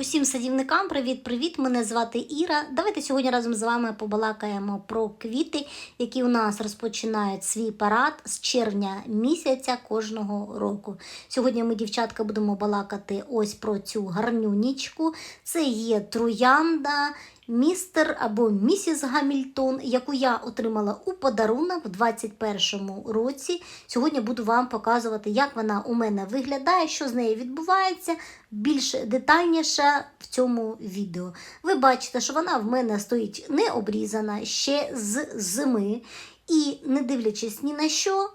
Усім садівникам привіт-привіт! Мене звати Іра. Давайте сьогодні разом з вами побалакаємо про квіти, які у нас розпочинають свій парад з червня місяця кожного року. Сьогодні ми, дівчатка, будемо балакати ось про цю гарнюнічку. Це є троянда. Містер або місіс Гамільтон, яку я отримала у подарунок в 21-му році. Сьогодні буду вам показувати, як вона у мене виглядає, що з нею відбувається, більш детальніше в цьому відео. Ви бачите, що вона в мене стоїть не обрізана ще з зими. І, не дивлячись ні на що,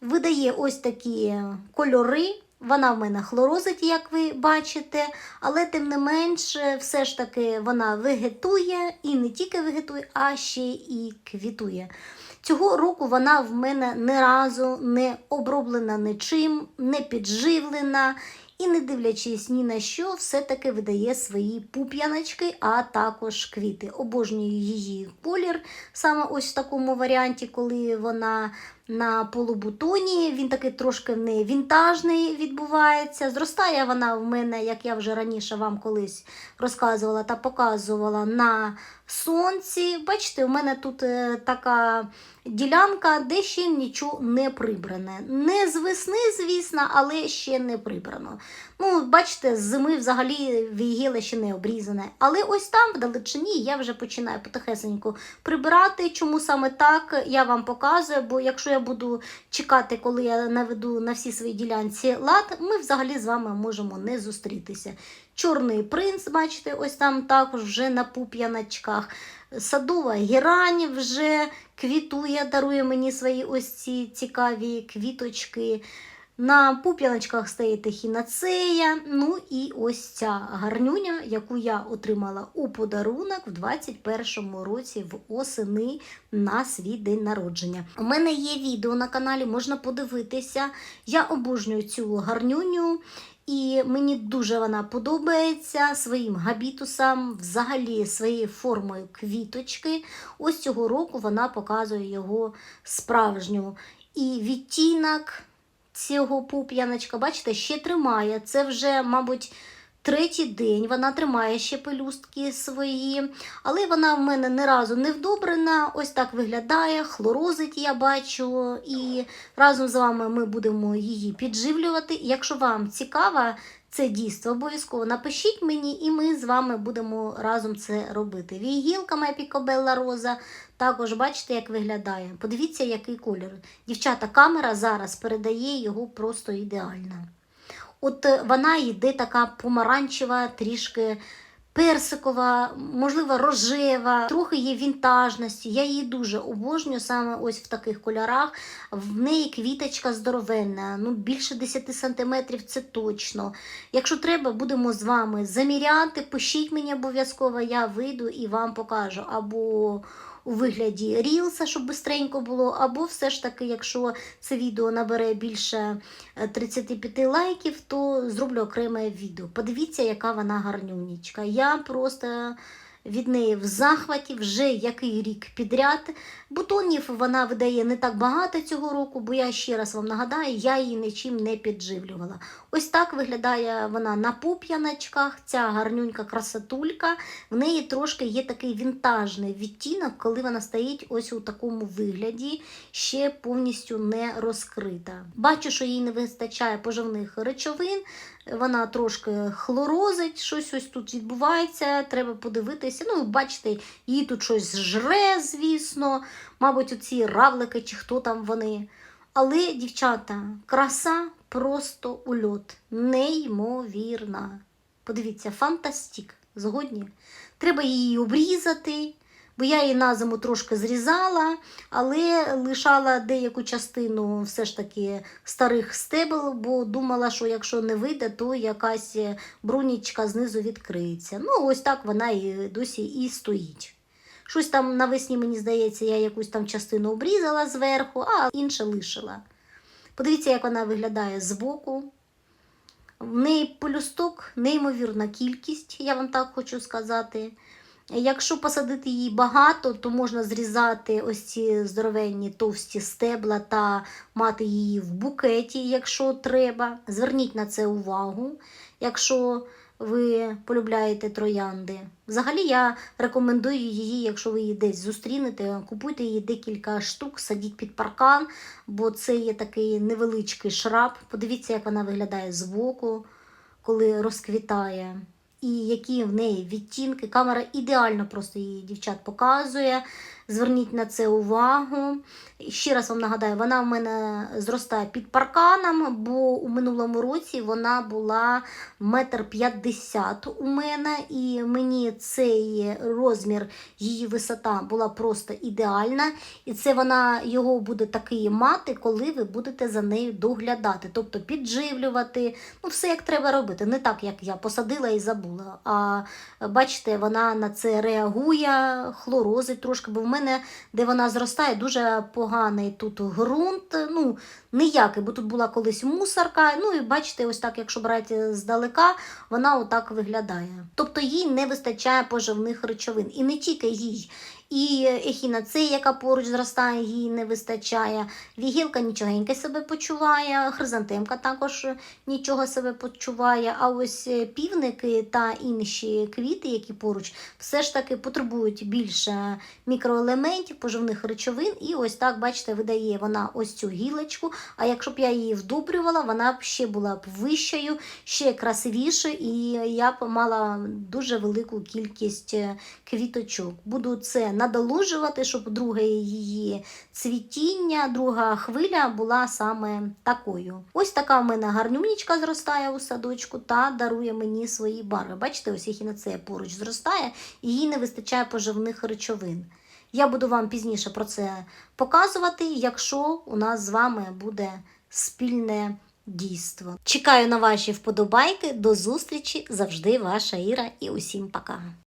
видає ось такі кольори. Вона в мене хлорозить, як ви бачите, але тим не менш, все ж таки вона вегетує і не тільки вегетує, а ще і квітує. Цього року вона в мене ні разу не оброблена нічим, не підживлена. І, не дивлячись ні на що, все-таки видає свої пуп'яночки, а також квіти. Обожнюю її колір саме ось в такому варіанті, коли вона на полубутоні. Він такий трошки не вінтажний відбувається. Зростає вона в мене, як я вже раніше вам колись розказувала та показувала на сонці. Бачите, у мене тут е, така ділянка, де ще нічого не прибране. Не з весни, звісно, але ще не прибрано. Ну, бачите, з зими взагалі вігіле ще не обрізане. Але ось там, в далечині, я вже починаю потихесеньку прибирати. Чому саме так я вам показую, бо якщо я буду чекати, коли я наведу на всі свої ділянці лад, ми взагалі з вами можемо не зустрітися. Чорний принц, бачите, ось там також вже на пуп'яночках. Садова герань вже квітує, дарує мені свої ось ці цікаві квіточки. На пуп'яночках стоїть ехінацея, ну і ось ця гарнюня, яку я отримала у подарунок в 21-му році в осени на свій день народження. У мене є відео на каналі, можна подивитися. Я обожнюю цю гарнюню. І мені дуже вона подобається своїм габітусом, взагалі своєю формою квіточки. Ось цього року вона показує його справжню. І відтінок цього пуп'яночка, бачите, ще тримає. Це вже, мабуть, третій день. Вона тримає ще пелюстки свої, але вона в мене не разу не вдобрена. Ось так виглядає, хлорозить, я бачу. І разом з вами ми будемо її підживлювати. Якщо вам цікаво це дійство, обов'язково напишіть мені, і ми з вами будемо разом це робити. Вігілка моя пікобелла роза. Також бачите, як виглядає. Подивіться, який кольор. Дівчата, камера зараз передає його просто ідеально. От е, вона йде така помаранчева, трішки персикова, можливо, рожева, трохи є вінтажності. Я її дуже обожнюю саме ось в таких кольорах. В неї квіточка здоровенна, ну більше 10 сантиметрів це точно. Якщо треба, будемо з вами заміряти. Пишіть мені обов'язково, я вийду і вам покажу. Або у вигляді рілса, щоб бистренько було, або все ж таки, якщо це відео набере більше е, 35 лайків, то зроблю окреме відео. Подивіться, яка вона гарнюнічка. Я просто від неї в захваті вже який рік підряд. Бутонів вона видає не так багато цього року, бо я ще раз вам нагадаю, я її нічим не підживлювала. Ось так виглядає вона на пуп'яночках, ця гарнюнька красотулька. В неї трошки є такий вінтажний відтінок, коли вона стоїть ось у такому вигляді, ще повністю не розкрита. Бачу, що їй не вистачає поживних речовин. Вона трошки хлорозить, щось ось тут відбувається, треба подивитися. Ну, бачите, її тут щось жре, звісно. Мабуть, оці равлики чи хто там вони. Але, дівчата, краса просто ульот. Неймовірна. Подивіться, фантастік, Згодні. Треба її обрізати, бо я її на зиму трошки зрізала, але лишала деяку частину все ж таки старих стебел, бо думала, що якщо не вийде, то якась брунічка знизу відкриється. Ну, ось так вона і досі і стоїть. Щось там навесні, мені здається, я якусь там частину обрізала зверху, а інше лишила. Подивіться, як вона виглядає збоку. В неї полюсток, неймовірна кількість, я вам так хочу сказати. Якщо посадити її багато, то можна зрізати ось ці здоровенні товсті стебла та мати її в букеті, якщо треба. Зверніть на це увагу, якщо ви полюбляєте троянди. Взагалі я рекомендую її, якщо ви її десь зустрінете, купуйте її декілька штук, садіть під паркан, бо це є такий невеличкий шраб. Подивіться, як вона виглядає збоку, коли розквітає. І які в неї відтінки. Камера ідеально просто її дівчат показує. Зверніть на це увагу. Ще раз вам нагадаю, вона в мене зростає під парканом, бо у минулому році вона була метр п'ятдесят у мене, і мені цей розмір, її висота була просто ідеальна. І це вона його буде такий мати, коли ви будете за нею доглядати, тобто підживлювати. Ну, все як треба робити. Не так, як я посадила і забула. А бачите, вона на це реагує, хлорозить трошки, бо в мене, де вона зростає, дуже поганий тут ґрунт. Ну, ніякий, бо тут була колись мусорка. Ну і бачите, ось так, якщо брати здалека, вона отак виглядає. Тобто їй не вистачає поживних речовин. І не тільки їй. І ехінацея, яка поруч зростає, їй не вистачає. Вігілка нічогенько себе почуває, хризантемка також нічого себе почуває. А ось е, півники та інші квіти, які поруч, все ж таки потребують більше мікроелементів, поживних речовин. І ось так, бачите, видає вона ось цю гілочку. А якщо б я її вдобрювала, вона б ще була б вищою, ще красивіше, і я б мала дуже велику кількість е, квіточок. Буду це надолужувати, щоб друге її цвітіння, друга хвиля була саме такою. Ось така в мене гарнюнічка зростає у садочку та дарує мені свої барви. Бачите, ось ехінацея поруч зростає, і їй не вистачає поживних речовин. Я буду вам пізніше про це показувати, якщо у нас з вами буде спільне дійство. Чекаю на ваші вподобайки. До зустрічі! Завжди ваша Іра і усім пока!